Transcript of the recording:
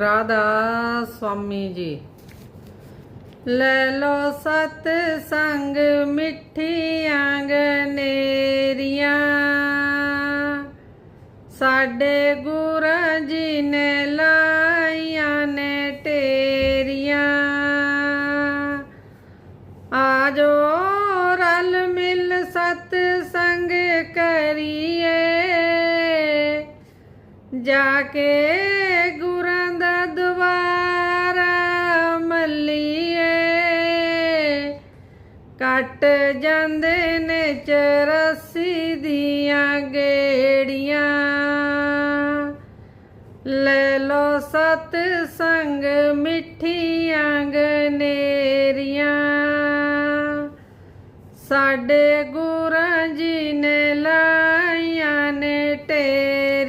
ਰਾਧਾ ਸੁਆਮੀ ਜੀ। ਲੈ ਲੋ ਸਤ ਸੰਗ ਮਿੱਠੀਆਂ ਗਨੇਰੀਆਂ ਸਾਡੇ ਗੁਰਾਂ ਜੀ ਨੇ ਲਾਈਆਂ ਨੇ ਟੇਰੀਆਂ। ਆਜੋ ਰਲ ਮਿਲ ਸਤ ਸੰਗ ਕਰੀਏ। ਜਾ ਕੇ ਕੱਟ ਜਾਂਦੇ ਨੇ ਚਰਸੀ ਦੀਆਂ ਗੇੜੀਆਂ। ਲੈ ਲੋ ਸਤ ਸੰਗ ਮਿੱਠੀਆਂ ਗਨੇਰੀਆਂ ਸਾਡੇ ਗੁਰਾਂ ਜੀ ਨੇ ਲਾਈਆਂ ਨੇ ਟੇ